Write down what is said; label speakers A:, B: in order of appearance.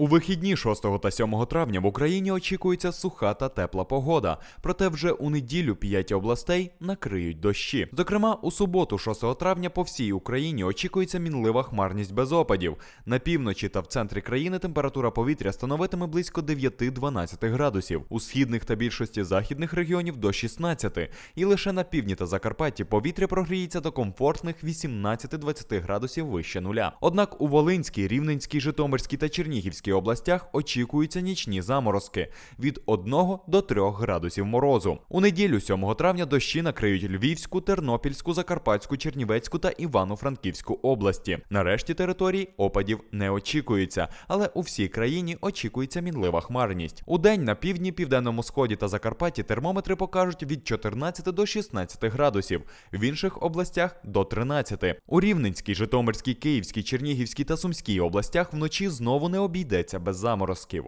A: У вихідні 6 та 7 травня в Україні очікується суха та тепла погода. Проте вже у неділю п'ять областей накриють дощі. Зокрема, у суботу, 6 травня, по всій Україні очікується мінлива хмарність без опадів. На півночі та в центрі країни температура повітря становитиме близько 9-12 градусів. У східних та більшості західних регіонів до 16. І лише на півдні та Закарпатті повітря прогріється до комфортних 18-20 градусів вище нуля. Однак у Волинській, Рівненській, Житомирській та Чернігівській областях очікуються нічні заморозки від 1 до 3 градусів морозу. У неділю 7 травня дощі накриють Львівську, Тернопільську, Закарпатську, Чернівецьку та Івано-Франківську області. Нарешті територій опадів не очікується, але у всій країні очікується мінлива хмарність. У день на півдні, південному сході та Закарпатті термометри покажуть від 14 до 16 градусів, в інших областях до 13. У Рівненській, Житомирській, Київській, Чернігівській та Сумській областях вночі знову не обійдеться без заморозків.